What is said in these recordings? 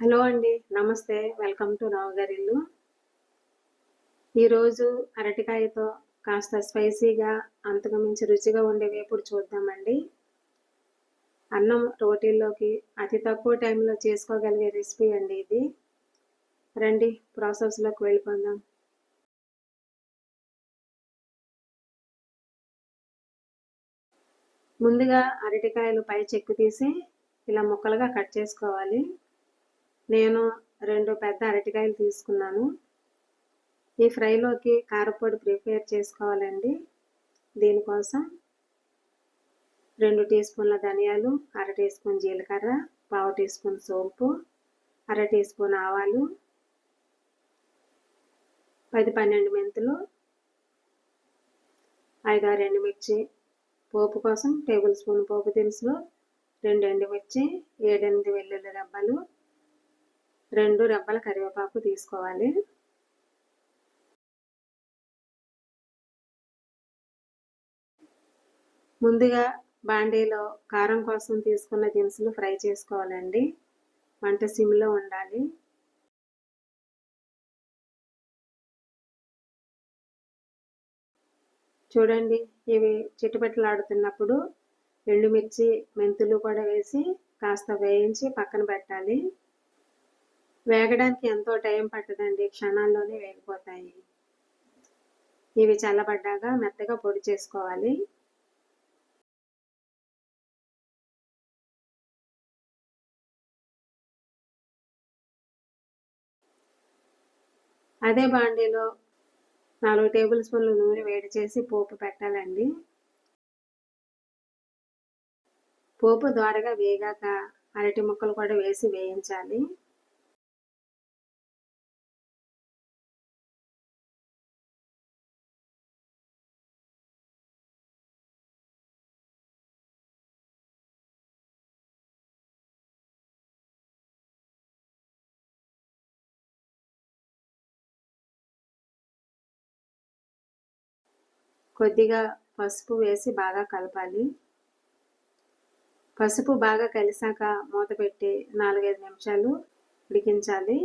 Hello అండి నమస్తే. Welcome to Rao Gari Illu ఈరోజు అరటికాయతో కాస్త స్పైసీగా అంతకు మించి రుచిగా ఉండే వేపుడు చూద్దామండి? అన్నం రోటీల్లోకి అతి తక్కువ టైంలో చేసుకోగలిగే రెసిపీ అండి ఇది. రండి ప్రాసెస్లోకి వెళ్ళిపోదాం. ముందుగా అరటికాయలు పై చెక్కు తీసి ఇలా ముక్కలుగా కట్ చేసుకోవాలి. నేను రెండు పెద్ద అరటికాయలు తీసుకున్నాను. ఈ ఫ్రైలోకి కారపొడి ప్రిపేర్ చేసుకోవాలండి. దీనికోసం రెండు టీ స్పూన్ల ధనియాలు అర టీ స్పూన్ జీలకర్ర పావు టీ స్పూన్ సోంపు అర టీ స్పూన్ ఆవాలు పది పన్నెండు మెంతులు ఐదు ఆరు ఎండుమిర్చి పోపు కోసం టేబుల్ స్పూన్ పోపు దినుసులు రెండు ఎండుమిర్చి ఏడెనిమిది వెల్లుల్లి రెబ్బలు రెండు రెబ్బల కరివేపాకు తీసుకోవాలి. ముందుగా బాండీలో కారం కోసం తీసుకున్న దినుసులు ఫ్రై చేసుకోవాలండి. వంట సిమ్లో ఉండాలి. చూడండి ఇవి చిట్టుపెట్టలాడుతున్నప్పుడు ఎండుమిర్చి మెంతులు కూడా వేసి కాస్త వేయించి పక్కన పెట్టాలి. వేగడానికి ఎంతో టైం పట్టదండి. క్షణాల్లోనే వేగిపోతాయి. ఇవి చల్లబడ్డాక మెత్తగా పొడి చేసుకోవాలి. అదే బాండీలో నాలుగు టేబుల్ స్పూన్లు నూనె వేడి చేసి పోపు పెట్టాలండి. పోపు ద్వారగా వేగాక అరటి ముక్కలు కూడా వేసి వేయించాలి. కొద్దిగా పసుపు వేసి బాగా కలపాలి. పసుపు బాగా కలిసాక మూత పెట్టి నాలుగైదు నిమిషాలు ఉడికించాలి.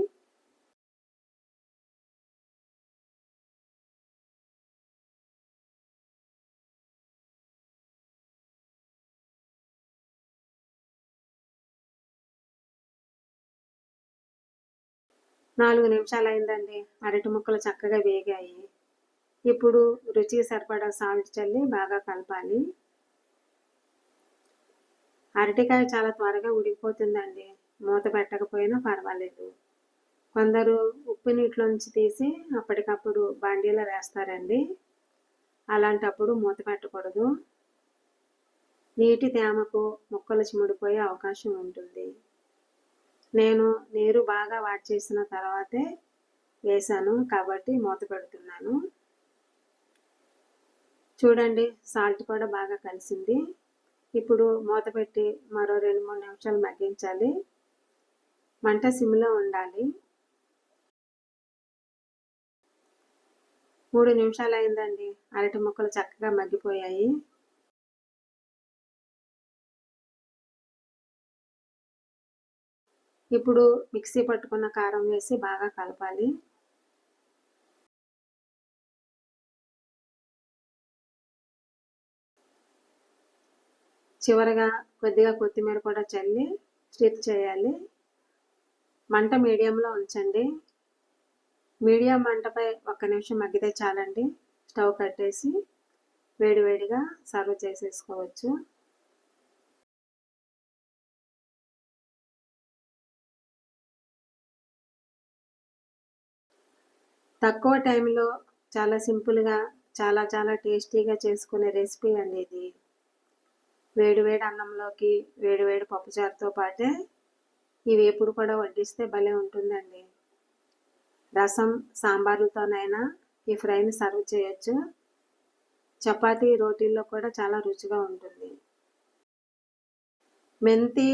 నాలుగు నిమిషాలు అయిందండి. అరటి ముక్కలు చక్కగా వేగాయి. ఇప్పుడు రుచికి సరిపడా సాల్ట్ చల్లి బాగా కలపాలి. అరటికాయ చాలా త్వరగా ఉడికిపోతుందండి. మూత పెట్టకపోయినా పర్వాలేదు. కొందరు ఉప్పు నీటిలోంచి తీసి అప్పటికప్పుడు బాండీలో వేస్తారండి. అలాంటప్పుడు మూత పెట్టకూడదు. నీటి తేమకు ముక్కలు చిముడిపోయే అవకాశం ఉంటుంది. నేను నీరు బాగా వాట్ చేసిన తర్వాతే వేసాను కాబట్టి మూత పెడుతున్నాను. చూడండి సాల్ట్ కూడా బాగా కలిసింది. ఇప్పుడు మూత పెట్టి మరో రెండు మూడు నిమిషాలు మగ్గించాలి. మంట సిమ్లో ఉండాలి. మూడు నిమిషాలు అయిందండి. అరటి ముక్కలు చక్కగా మగ్గిపోయాయి. ఇప్పుడు మిక్సీ పట్టుకున్న కారం వేసి బాగా కలపాలి. చివరగా కొద్దిగా కొత్తిమీర కూడా చల్లి స్టిప్ చేయాలి. మంట మీడియంలో ఉంచండి. మీడియం మంటపై ఒక్క నిమిషం మగ్గితే చాలండి. స్టవ్ కట్టేసి వేడివేడిగా సర్వ్ చేసేసుకోవచ్చు. తక్కువ టైంలో చాలా సింపుల్గా చాలా చాలా టేస్టీగా చేసుకునే రెసిపీ అండి ఇది. వేడివేడి అన్నంలోకి వేడివేడి పప్పుచారుతో పాటే ఈ వేపుడు కూడా వడ్డిస్తే భలే ఉంటుందండి. రసం సాంబార్లతోనైనా ఈ ఫ్రైని సర్వ్ చేయొచ్చు. చపాతీ రోటీల్లో కూడా చాలా రుచిగా ఉంటుంది. మెంతి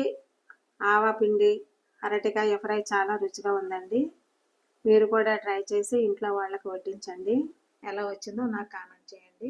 ఆవాపిండి అరటికాయ ఫ్రై చాలా రుచిగా ఉందండి. మీరు కూడా ట్రై చేసి ఇంట్లో వాళ్ళకి వడ్డించండి. ఎలా వచ్చిందో నాకు కామెంట్ చేయండి.